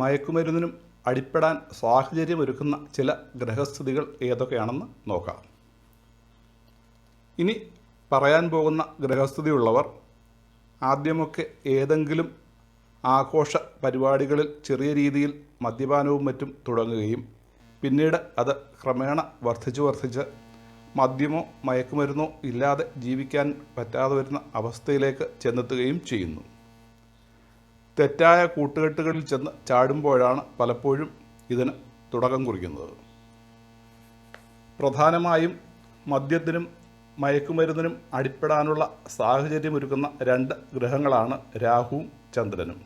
മയക്കുമരുന്നിനും അടിപ്പെടാൻ സാഹചര്യമൊരുക്കുന്ന ചില ഗ്രഹസ്ഥിതികൾ ഏതൊക്കെയാണെന്ന് നോക്കാം. ഇനി പറയാൻ പോകുന്ന ഗ്രഹസ്ഥിതിയുള്ളവർ ആദ്യമൊക്കെ ഏതെങ്കിലും ആഘോഷ പരിപാടികളിൽ ചെറിയ രീതിയിൽ മദ്യപാനവും മറ്റും തുടങ്ങുകയും പിന്നീട് അത് ക്രമേണ വർദ്ധിച്ചു വർദ്ധിച്ച് മദ്യമോ മയക്കുമരുന്നോ ഇല്ലാതെ ജീവിക്കാൻ പറ്റാതെ വരുന്ന അവസ്ഥയിലേക്ക് ചെന്നെത്തുകയും ചെയ്യുന്നു. തെറ്റായ കൂട്ടുകെട്ടുകളിൽ ചെന്ന് ചാടുമ്പോഴാണ് പലപ്പോഴും ഇതിന് തുടക്കം കുറിക്കുന്നത്. പ്രധാനമായും മദ്യത്തിനും മയക്കുമരുന്നിനും അടിപ്പെടാനുള്ള സാഹചര്യമൊരുക്കുന്ന രണ്ട് ഗ്രഹങ്ങളാണ് രാഹുവും ചന്ദ്രനും.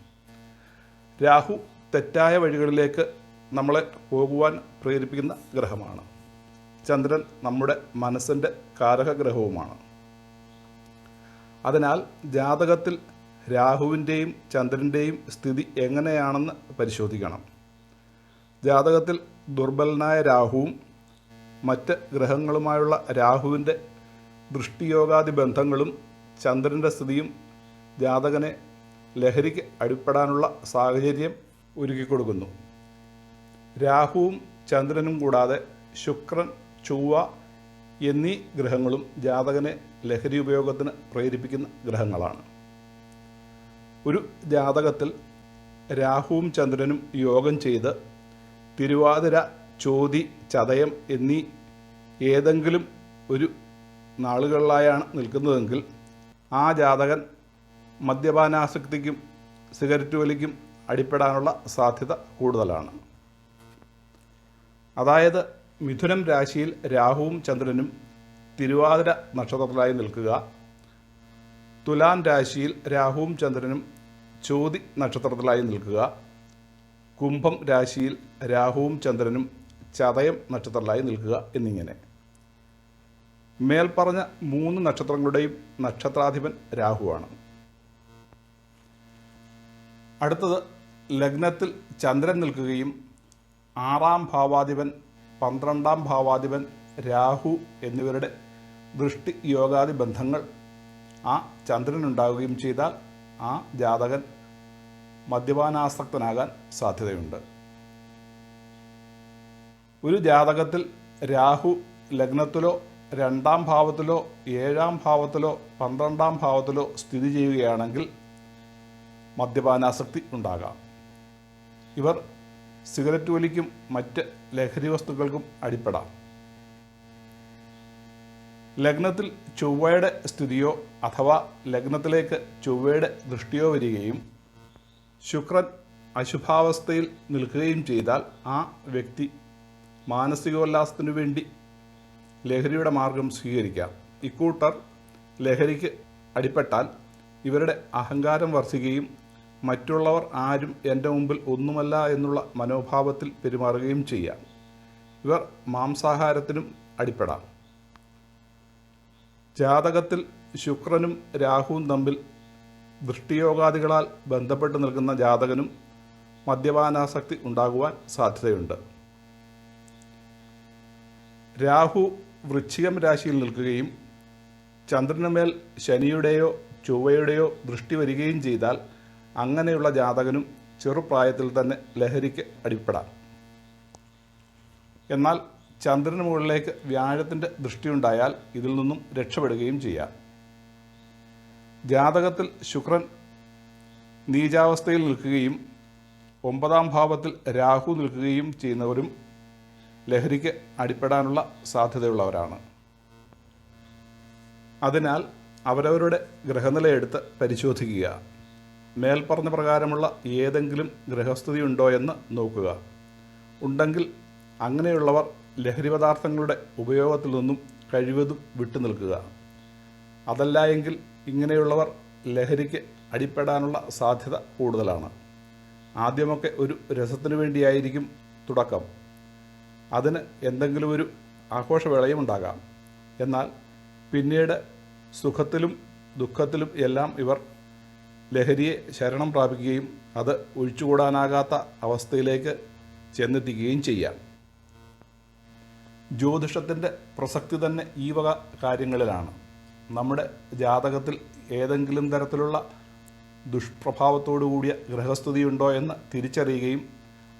രാഹു തെറ്റായ വഴികളിലേക്ക് നമ്മളെ പോകുവാൻ പ്രേരിപ്പിക്കുന്ന ഗ്രഹമാണ്. ചന്ദ്രൻ നമ്മുടെ മനസ്സിന്റെ കാരകഗ്രഹവുമാണ്. അതിനാൽ ജാതകത്തിൽ രാഹുവിന്റെയും ചന്ദ്രന്റെയും സ്ഥിതി എങ്ങനെയാണെന്ന് പരിശോധിക്കണം. ജാതകത്തിൽ ദുർബലനായ രാഹുവും മറ്റ് ഗ്രഹങ്ങളുമായുള്ള രാഹുവിന്റെ ദൃഷ്ടിയോഗാദി ബന്ധങ്ങളും ചന്ദ്രന്റെ സ്ഥിതിയും ജാതകനെ ലഹരിക്ക് അടിപ്പെടാനുള്ള സാഹചര്യം ഒരുക്കിക്കൊടുക്കുന്നു. രാഹുവും ചന്ദ്രനും കൂടാതെ ശുക്രൻ ചൊവ്വ എന്നീ ഗ്രഹങ്ങളും ജാതകനെ ലഹരി ഉപയോഗത്തിന് പ്രേരിപ്പിക്കുന്ന ഗ്രഹങ്ങളാണ്. ഒരു ജാതകത്തിൽ രാഹുവും ചന്ദ്രനും യോഗം ചെയ്ത് തിരുവാതിര ചോതി ചതയം എന്നീ ഏതെങ്കിലും ഒരു നാളുകളിലായാണ് നിൽക്കുന്നതെങ്കിൽ ആ ജാതകൻ മദ്യപാനാസക്തിക്കും സിഗരറ്റ് വലിക്കും അടിപ്പെടാനുള്ള സാധ്യത കൂടുതലാണ്. അതായത് മിഥുനം രാശിയിൽ രാഹുവും ചന്ദ്രനും തിരുവാതിര നക്ഷത്രത്തിലായി നിൽക്കുക. തുലാം രാശിയിൽ രാഹുവും ചന്ദ്രനും ചോതി നക്ഷത്രത്തിലായി നിൽക്കുക. കുംഭം രാശിയിൽ രാഹുവും ചന്ദ്രനും ചതയം നക്ഷത്രത്തിലായി നിൽക്കുക എന്നിങ്ങനെ. മേൽപ്പറഞ്ഞ മൂന്ന് നക്ഷത്രങ്ങളുടെയും നക്ഷത്രാധിപൻ രാഹുവാണ്. അടുത്തത് ലഗ്നത്തിൽ ചന്ദ്രൻ നിൽക്കുകയും ആറാം ഭാവാധിപൻ പന്ത്രണ്ടാം ഭാവാധിപൻ രാഹു എന്നിവരുടെ ദൃഷ്ടി യോഗാദി ബന്ധങ്ങൾ ആ ചന്ദ്രനുണ്ടാവുകയും ചെയ്താൽ ആ ജാതകൻ മദ്യപാനാസക്തനാകാൻ സാധ്യതയുണ്ട്. ഒരു ജാതകത്തിൽ രാഹു ലഗ്നത്തിലോ രണ്ടാം ഭാവത്തിലോ ഏഴാം ഭാവത്തിലോ പന്ത്രണ്ടാം ഭാവത്തിലോ സ്ഥിതി ചെയ്യുകയാണെങ്കിൽ മദ്യപാനാസക്തി ഉണ്ടാകാം. ഇവർ സിഗരറ്റ് വലിക്കും മറ്റ് ലഹരി വസ്തുക്കൾക്കും അടിപ്പെടാം. ലഗ്നത്തിൽ ചൊവ്വയുടെ സ്ഥിതിയോ അഥവാ ലഗ്നത്തിലേക്ക് ചൊവ്വയുടെ ദൃഷ്ടിയോ വരികയും ശുക്രൻ അശുഭാവസ്ഥയിൽ നിൽക്കുകയും ചെയ്താൽ ആ വ്യക്തി മാനസികോല്ലാസത്തിനു വേണ്ടി ലഹരിയുടെ മാർഗം സ്വീകരിക്കാം. ഇക്കൂട്ടർ ലഹരിക്ക് അടിപ്പെട്ടാൽ ഇവരുടെ അഹങ്കാരം വർദ്ധിക്കുകയും മറ്റുള്ളവർ ആരും എന്റെ മുമ്പിൽ ഒന്നുമല്ല എന്നുള്ള മനോഭാവത്തിൽ പെരുമാറുകയും ചെയ്യാം. ഇവർ മാംസാഹാരത്തിനും അടിപ്പെടാം. ജാതകത്തിൽ ശുക്രനും രാഹുവും തമ്മിൽ ദൃഷ്ടിയോഗാദികളാൽ ബന്ധപ്പെട്ട് നിൽക്കുന്ന ജാതകനും മദ്യപാനാസക്തി ഉണ്ടാകുവാൻ സാധ്യതയുണ്ട്. രാഹു വൃശ്ചികം രാശിയിൽ നിൽക്കുകയും ചന്ദ്രനുമേൽ ശനിയുടെയോ ചൊവ്വയുടെയോ ദൃഷ്ടി വരികയും ചെയ്താൽ അങ്ങനെയുള്ള ജാതകനും ചെറുപ്രായത്തിൽ തന്നെ ലഹരിക്ക് അടിപ്പെടാം. എന്നാൽ ചന്ദ്രന് മുകളിലേക്ക് വ്യാഴത്തിന്റെ ദൃഷ്ടിയുണ്ടായാൽ ഇതിൽ നിന്നും രക്ഷപ്പെടുകയും ചെയ്യാം. ജാതകത്തിൽ ശുക്രൻ നീചാവസ്ഥയിൽ നിൽക്കുകയും ഒമ്പതാം ഭാവത്തിൽ രാഹു നിൽക്കുകയും ചെയ്യുന്നവരും ലഹരിക്ക് അടിപ്പെടാനുള്ള സാധ്യതയുള്ളവരാണ്. അതിനാൽ അവരവരുടെ ഗ്രഹനിലയെടുത്ത് പരിശോധിക്കുക. മേൽപ്പറഞ്ഞ പ്രകാരമുള്ള ഏതെങ്കിലും ഗ്രഹസ്ഥിതി ഉണ്ടോ എന്ന് നോക്കുക. ഉണ്ടെങ്കിൽ അങ്ങനെയുള്ളവർ ലഹരി പദാർത്ഥങ്ങളുടെ ഉപയോഗത്തിൽ നിന്നും കഴിവതും വിട്ടു നിൽക്കുക. അതല്ല എങ്കിൽ ഇങ്ങനെയുള്ളവർ ലഹരിക്ക് അടിപ്പെടാനുള്ള സാധ്യത കൂടുതലാണ്. ആദ്യമൊക്കെ ഒരു രസത്തിനു വേണ്ടിയായിരിക്കും തുടക്കം. അതിന് എന്തെങ്കിലും ഒരു ആഘോഷവേളയും ഉണ്ടാകാം. എന്നാൽ പിന്നീട് സുഖത്തിലും ദുഃഖത്തിലും എല്ലാം ഇവർ ലഹരിയെ ശരണം പ്രാപിക്കുകയും അത് ഒഴിച്ചുകൂടാനാകാത്ത അവസ്ഥയിലേക്ക് ചെന്നെത്തിക്കുകയും ചെയ്യാം. ജ്യോതിഷത്തിന്റെ പ്രസക്തി തന്നെ ഈ വക കാര്യങ്ങളിലാണ്. നമ്മുടെ ജാതകത്തിൽ ഏതെങ്കിലും തരത്തിലുള്ള ദുഷ്പ്രഭാവത്തോടു കൂടിയ ഗ്രഹസ്ഥിതി ഉണ്ടോ എന്ന് തിരിച്ചറിയുകയും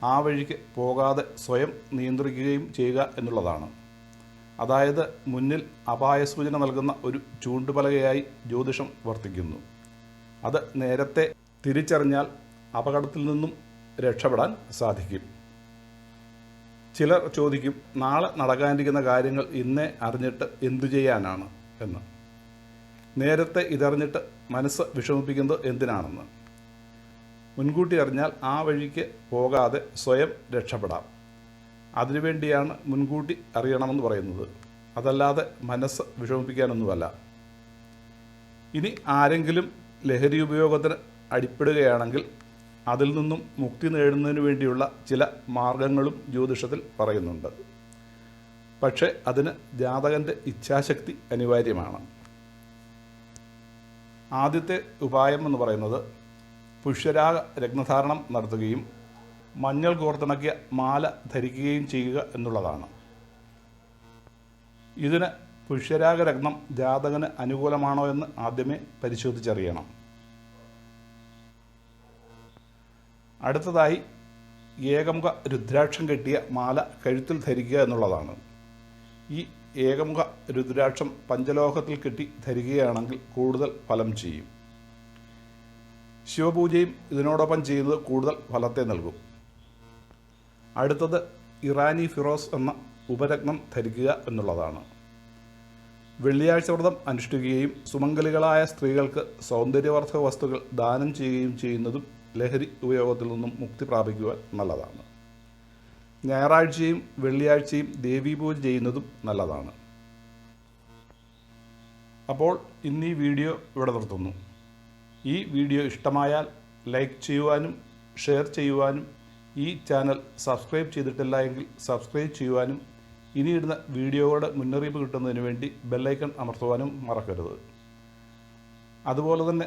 ആ വഴിക്ക് പോകാതെ സ്വയം നിയന്ത്രിക്കുകയും ചെയ്യുക എന്നുള്ളതാണ്. അതായത് മുന്നിൽ അപായ സൂചന നൽകുന്ന ഒരു ചൂണ്ടുപലകയായി ജ്യോതിഷം വർത്തിക്കുന്നു. അത് നേരത്തെ തിരിച്ചറിഞ്ഞാൽ അപകടത്തിൽ നിന്നും രക്ഷപ്പെടാൻ സാധിക്കും. ചിലർ ചോദിക്കും നാളെ നടക്കാനിരിക്കുന്ന കാര്യങ്ങൾ ഇന്നേ അറിഞ്ഞിട്ട് എന്തു ചെയ്യാനാണ്? എന്ന്. നേരത്തെ ഇതറിഞ്ഞിട്ട് മനസ്സ് വിഷമിപ്പിക്കുന്നത് എന്തിനാണെന്ന്. മുൻകൂട്ടി അറിഞ്ഞാൽ ആ വഴിക്ക് പോകാതെ സ്വയം രക്ഷപ്പെടാം. അതിനുവേണ്ടിയാണ് മുൻകൂട്ടി അറിയണമെന്ന് പറയുന്നത്. അതല്ലാതെ മനസ്സ് വിഷമിപ്പിക്കാനൊന്നുമല്ല. ഇനി ആരെങ്കിലും ലഹരി ഉപയോഗത്തിന് അടിപ്പെടുകയാണെങ്കിൽ അതിൽ നിന്നും മുക്തി നേടുന്നതിന് വേണ്ടിയുള്ള ചില മാർഗങ്ങളും ജ്യോതിഷത്തിൽ പറയുന്നുണ്ട്. പക്ഷേ അതിന് ജാതകന്റെ ഇച്ഛാശക്തി അനിവാര്യമാണ്. ആദ്യത്തെ ഉപായം എന്ന് പറയുന്നത് പുഷ്യരാഗ രത്നധാരണം നടത്തുകയും മഞ്ഞൾ കോർത്തിണക്കിയ മാല ധരിക്കുകയും ചെയ്യുക എന്നുള്ളതാണ്. ഇതിന് പുഷ്യരാഗ രത്നം ജാതകന് അനുകൂലമാണോ എന്ന് ആദ്യമേ പരിശോധിച്ചറിയണം. അടുത്തതായി ഏകമുഖ രുദ്രാക്ഷം കെട്ടിയ മാല കഴുത്തിൽ ധരിക്കുക എന്നുള്ളതാണ്. ഈ ഏകമുഖ രുദ്രാക്ഷം പഞ്ചലോഹത്തിൽ കെട്ടി ധരിക്കുകയാണെങ്കിൽ കൂടുതൽ ഫലം ചെയ്യും. ശിവപൂജയും ഇതിനോടൊപ്പം ചെയ്യുന്നത് കൂടുതൽ ഫലത്തെ നൽകും. അടുത്തത് ഇറാനി ഫിറോസ് എന്ന ഉപരത്നം ധരിക്കുക എന്നുള്ളതാണ്. വെള്ളിയാഴ്ച വ്രതം അനുഷ്ഠിക്കുകയും സുമംഗലികളായ സ്ത്രീകൾക്ക് സൗന്ദര്യവർദ്ധക വസ്തുക്കൾ ദാനം ചെയ്യുകയും ചെയ്യുന്നതും ലഹരി ഉപയോഗത്തിൽ നിന്നും മുക്തി പ്രാപിക്കുവാൻ നല്ലതാണ്. ഞായറാഴ്ചയും വെള്ളിയാഴ്ചയും ദേവീപൂജ ചെയ്യുന്നതും നല്ലതാണ്. അപ്പോൾ ഇന്ന് ഈ വീഡിയോ ഇവിടെ നിർത്തുന്നു. ഈ വീഡിയോ ഇഷ്ടമായാൽ ലൈക്ക് ചെയ്യുവാനും ഷെയർ ചെയ്യുവാനും ഈ ചാനൽ സബ്സ്ക്രൈബ് ചെയ്തിട്ടില്ല എങ്കിൽ സബ്സ്ക്രൈബ് ചെയ്യുവാനും ഇനിയിടുന്ന വീഡിയോകളുടെ മുന്നറിയിപ്പ് കിട്ടുന്നതിന് വേണ്ടി ബെല്ലൈക്കൺ അമർത്തുവാനും മറക്കരുത്. അതുപോലെ തന്നെ